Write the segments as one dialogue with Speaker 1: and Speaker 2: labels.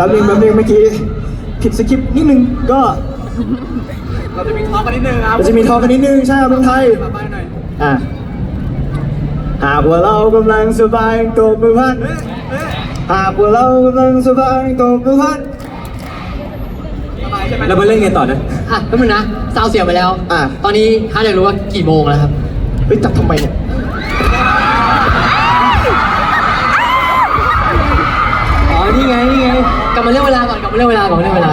Speaker 1: แป๊บนึงแป๊บนึงเมื่อกี้ผิดสคริปต์นิดนึงก็
Speaker 2: เราจะมีทอล์กกันนิดนึงครับ
Speaker 1: เราจะมีทอกันนิดนึงใช่ครับเมืองไทย
Speaker 2: มาไปหน่อย
Speaker 1: อะหากว่าเรากำลังสบายตบมือพัน
Speaker 2: เอ๊ะเอ๊ะ
Speaker 1: หากว่าเรากำลังสบายตบมือพัน
Speaker 2: สบายใช่ไหม
Speaker 3: แล้วมาเล่นไงต่อนะ
Speaker 4: อะแป๊บนึงนะซาวเสียงไปแล้ว
Speaker 1: อะ
Speaker 4: ตอนนี้ฮาร์ดอยากรู้ว่ากี่โมงแล้วครับ
Speaker 1: เฮ้ยจับทำไมเนี่ย
Speaker 4: อ๋อนี่ไงนี่ไงก ลับมาเรื่องเวลาก่อนกลับมาเรื่องเวลาก่อนเรื่องเวลา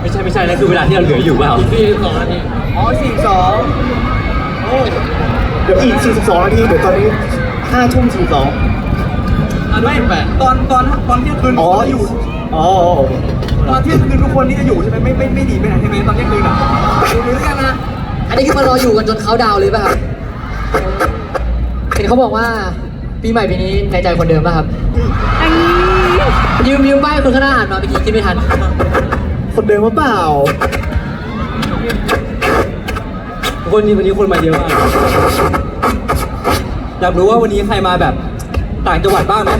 Speaker 3: ไม่ใช่ไม่ใช่นั่นคือเวลาที่เราเหลืออยู่เปล่า
Speaker 4: พี่สองนาที
Speaker 2: อ๋อสี่สองโอ้
Speaker 1: เดี๋ยวอีก 42 นาที เดี๋ยวตอนนี้5ทุ่ม42
Speaker 2: ไม่ตอนตอนตอนเที่ยงคืน
Speaker 1: อ๋อ
Speaker 2: เราอยู่
Speaker 1: อ๋อโอเค
Speaker 2: ตอนเที่ยงคืนทุกคนนี่จะอยู่ใช่ไหมไม่ไม่ไม่หนีไปไหนใช่ไหมตอนเที่ยงคืนอะอยู่ด้วยกันนะ
Speaker 4: อันนี้คือมารออยู่กันจนเขาดาวน์เลยป่ะครับเห็นเขาบอกว่าปีใหม่ปีนี้ในใจคนเดิมป่ะครับ ยืมยืมป้ายคนข้างหน้าอ่านมาเมื่อกี้คิดไม่ทัน
Speaker 1: คนเดิมว่าเปล่า
Speaker 3: คนนี้วันนี้คนมาเยอะมากอยากรู้ว่าวันนี้ใครมาแบบ ต่างจังหวัดบ้างไหม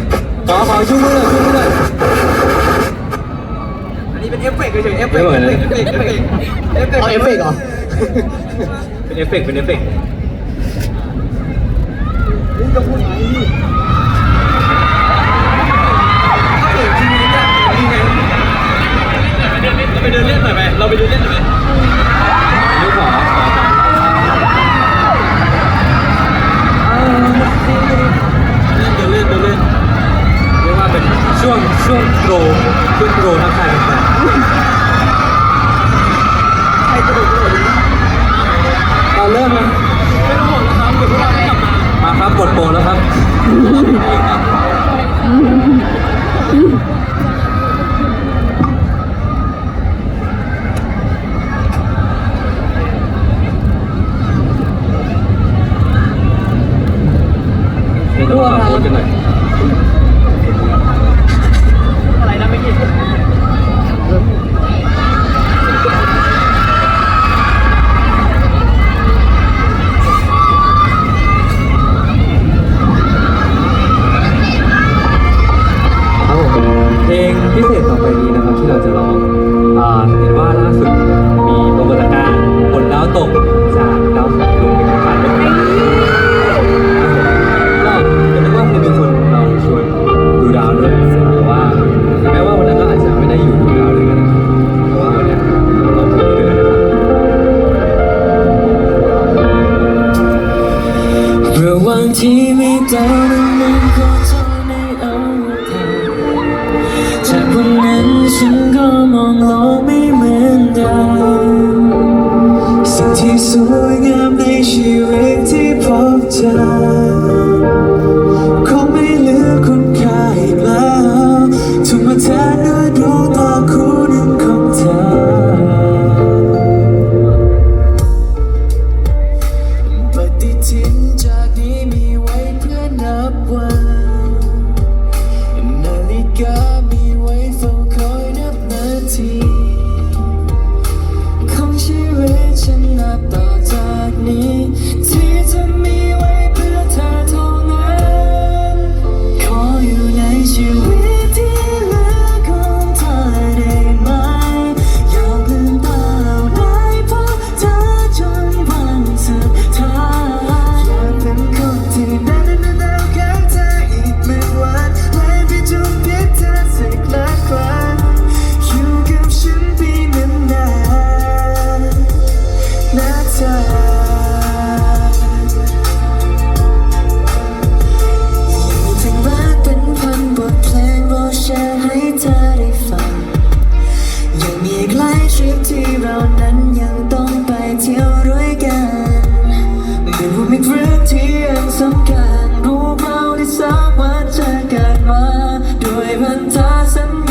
Speaker 3: ขอขอช่วยมือหน่อยช่วยมือหน่อย
Speaker 2: อันนี้เป็นเอฟเฟกต์เฉยๆเอฟเฟกต์เอฟเฟกต์เอฟเฟกต์เอฟเฟกต์
Speaker 4: เอาเอฟเฟกต์เหรอ
Speaker 3: เป็นเอฟเฟกต์เป็นเอฟเฟกต์
Speaker 2: ราจะก
Speaker 3: ลับมามาครับกดโปรแล้วครับ เดี๋ยวเรามาโพสกันหน่อย
Speaker 4: อะไรนะเมื่อกี้
Speaker 3: ครับผมเพลงพิเศษต่อไปนี้นะครับ ที่เราจะร้องอ่าเห็นว่าล่าสุดมีปรากฏการณ์ฝนดาวตกจากดาวศุกร์ลงเป็นผ่านไปก็จะนึกว่าคงมีคนเราชวนดูดาวด้วยแต่ว่าถึงแม้ว่าวันนั้นเราอาจจะไม่ได้อยู่ดูดาวด้วยกันนะครับเพราะว่าวันเนี้ยเราร้องเพลงนี้ด้วยนะครับ
Speaker 5: ระหว่างที่มีดาว Hassan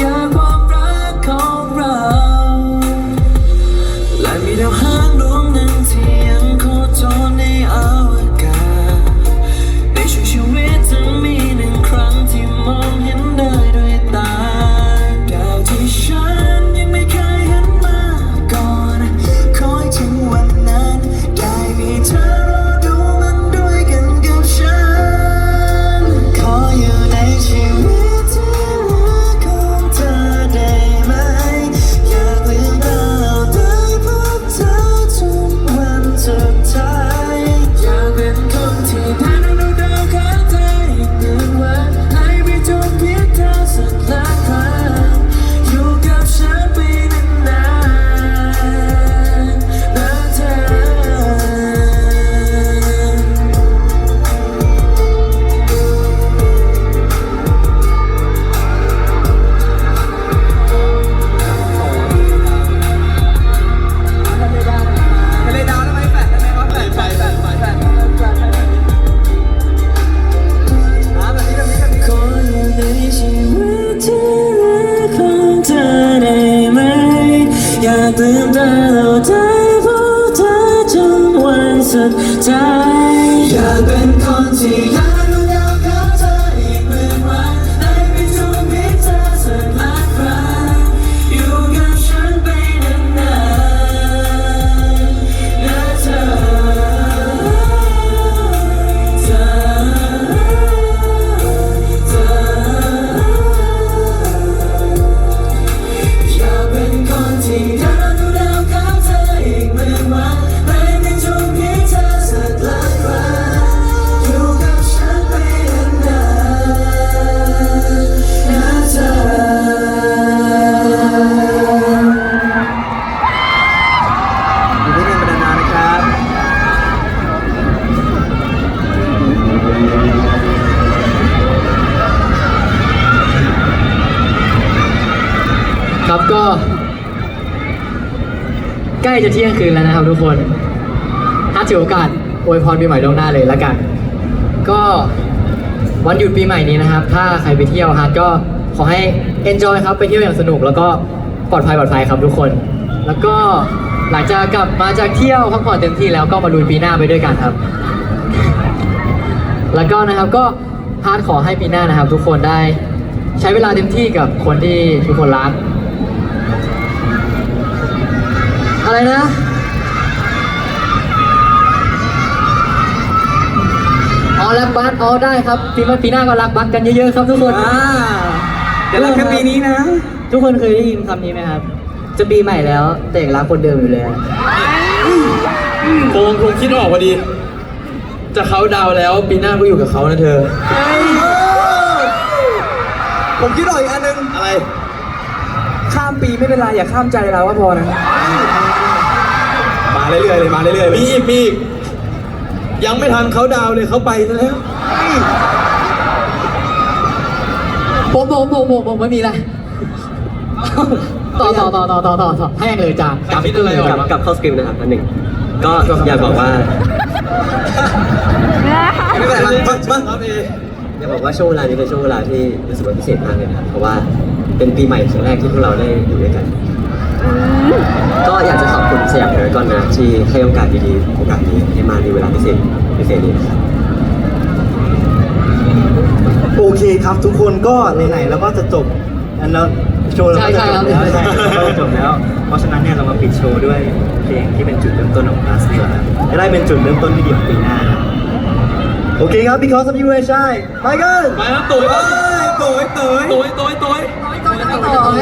Speaker 5: ได้พวกเธอจนวันสุดท้ายอยากเป็นคนที่
Speaker 4: ใกล้จะเที่ยงคืนแล้วนะครับทุกคน ถ้าถือโอกาสอวยพรปีใหม่ล่วงหน้าเลยละกัน ก็วันหยุดปีใหม่นี้นะครับ ถ้าใครไปเที่ยวฮะก็ขอให้ enjoy ครับไปเที่ยวอย่างสนุก แล้วก็ปลอดภัยปลอดภัยครับทุกคน แล้วก็หลังจากกลับมาจากเที่ยวพักผ่อนเต็มที่แล้วก็มาลุยปีหน้าไปด้วยกันครับ แล้วก็นะครับก็ฮาร์ดขอให้ปีหน้านะครับ ทุกคนได้ใช้เวลาเต็มที่กับคนที่ทุกคนรัก อะไรนะ อ๋อรักบัสอ๋อได้ครับปีหน้าปีหน้าก็รักบัสกันเยอะๆครับทุกคน
Speaker 2: อ่าแต่รักแค่ปีนี้นะ
Speaker 4: ทุกคนเคยได้ยินคำนี้ไหมครับ จะปีใหม่แล้ว แต่ยังรักคนเดิมอยู่เลย
Speaker 3: โคงคงคิดออกพอดี จะเขาดาวน์แล้วปีหน้าก็อยู่กับเขานะเธอ
Speaker 2: ผมคิดออกอีกอันหนึง
Speaker 1: อะไร
Speaker 2: ข้ามปีไม่เป็นไรอย่าข้ามใจเราก็พอนะ
Speaker 1: มา เรื่อยๆเลยมาเรื่อยๆเลย
Speaker 3: มีอีกมีอีกยังไม่ทันเขาดาวน์เลยเขาไปซะแล้ว
Speaker 4: ผมผมผมผมผมไม่มีแล้วต่อต่อต่อต่อต่อต่อต่อให้ยังเลยจานจาน
Speaker 3: คิดอะไรออก
Speaker 6: กลับกลับเข้าสคริปต์นะครับอันหนึ่งก็อยากบอกว่า
Speaker 2: ไม่เป็นไรมามา
Speaker 6: อยากบอกว่าช่วงเวลานี้เป็นช่วงเวลาที่รู้สึกว่าพิเศษมากเลยนะครับเพราะว่าเป็นปีใหม่ครั้งแรกที่พวกเราได้อยู่ด้วยกัน ก็อยากจะขอบคุณสยามพารากอนนะที่ให้โอกาสดีๆโอกาสนี้ให้มาในเวลาพิเศษพิเศษนี้นะครับ
Speaker 1: โอเคครับทุกคนก็ไหนๆเราก็จะจบอันแล้วโชว์เราก็จะจบแล้ว
Speaker 4: ใช่
Speaker 1: ใช่
Speaker 4: ใช่ครับ
Speaker 1: เราก็จบแล้ว เพราะฉะนั้นเนี่ยเรามาปิดโชว์ด้วยเพลงที่เป็นจุดเริ่มต้นของคลาสดีกว่าจะได้เป็นจุดเริ่มต้นที่ดีของปีหน้านะโอเคครับ because of you ใช่ไปกัน
Speaker 3: มาแล้วตุ๋ย
Speaker 2: โตยโตย
Speaker 3: ตุ๋ยตุ๋ยตุ๋ย
Speaker 4: ต่อต่อไหม